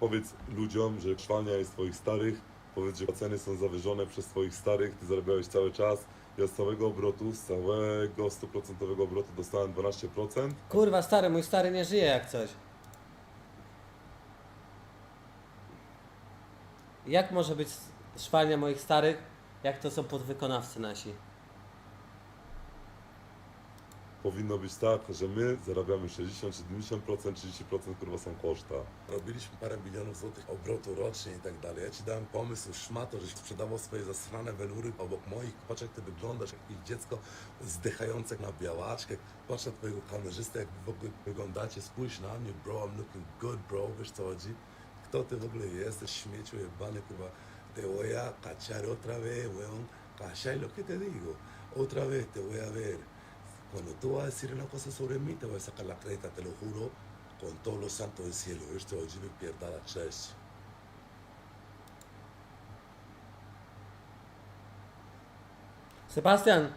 Powiedz ludziom, że szwalnia jest twoich starych, powiedz, że ceny są zawyżone przez twoich starych, ty zarabiałeś cały czas. Ja z całego obrotu, z całego 100% obrotu dostałem 12%. Kurwa, stary, mój stary nie żyje jak coś. Jak może być szwalnia moich starych, jak to są podwykonawcy nasi? Powinno być tak, że my zarabiamy 60, 70%, 30% kurwa są koszta. Robiliśmy parę milionów złotych obrotu rocznie i tak dalej. Ja ci dałem pomysł, szmato, żeś sprzedawał swoje zasrane welury obok moich. Patrz jak ty wyglądasz, jak jakieś dziecko zdychające na białaczkę. Patrz na twojego kamerzystę, jak w ogóle wyglądacie. Spójrz na mnie, bro, I'm looking good, bro, wiesz co chodzi? Kto ty w ogóle jesteś, śmieciu jebany, chyba. Te voy a cachar otra vez, weón. Cachai lo que te digo. Otra vez te voy a ver. Cuando tú vas a decir una cosa sobre mí, te voy a sacar la creta, te lo juro, con todos los santos del cielo. Wiesz co chodzi? Wypierdala, cześć. Sebastian,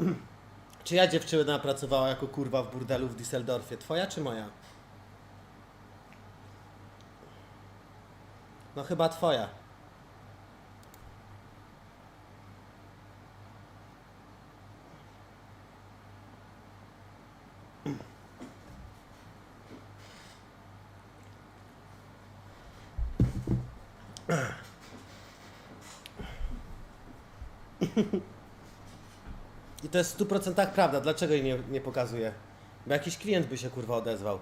czyja dziewczyna pracowała jako kurwa w burdelu w Düsseldorfie? Twoja czy moja? No chyba twoja. I to jest w 100% prawda. Dlaczego jej nie, nie pokazuję? Bo jakiś klient by się kurwa odezwał.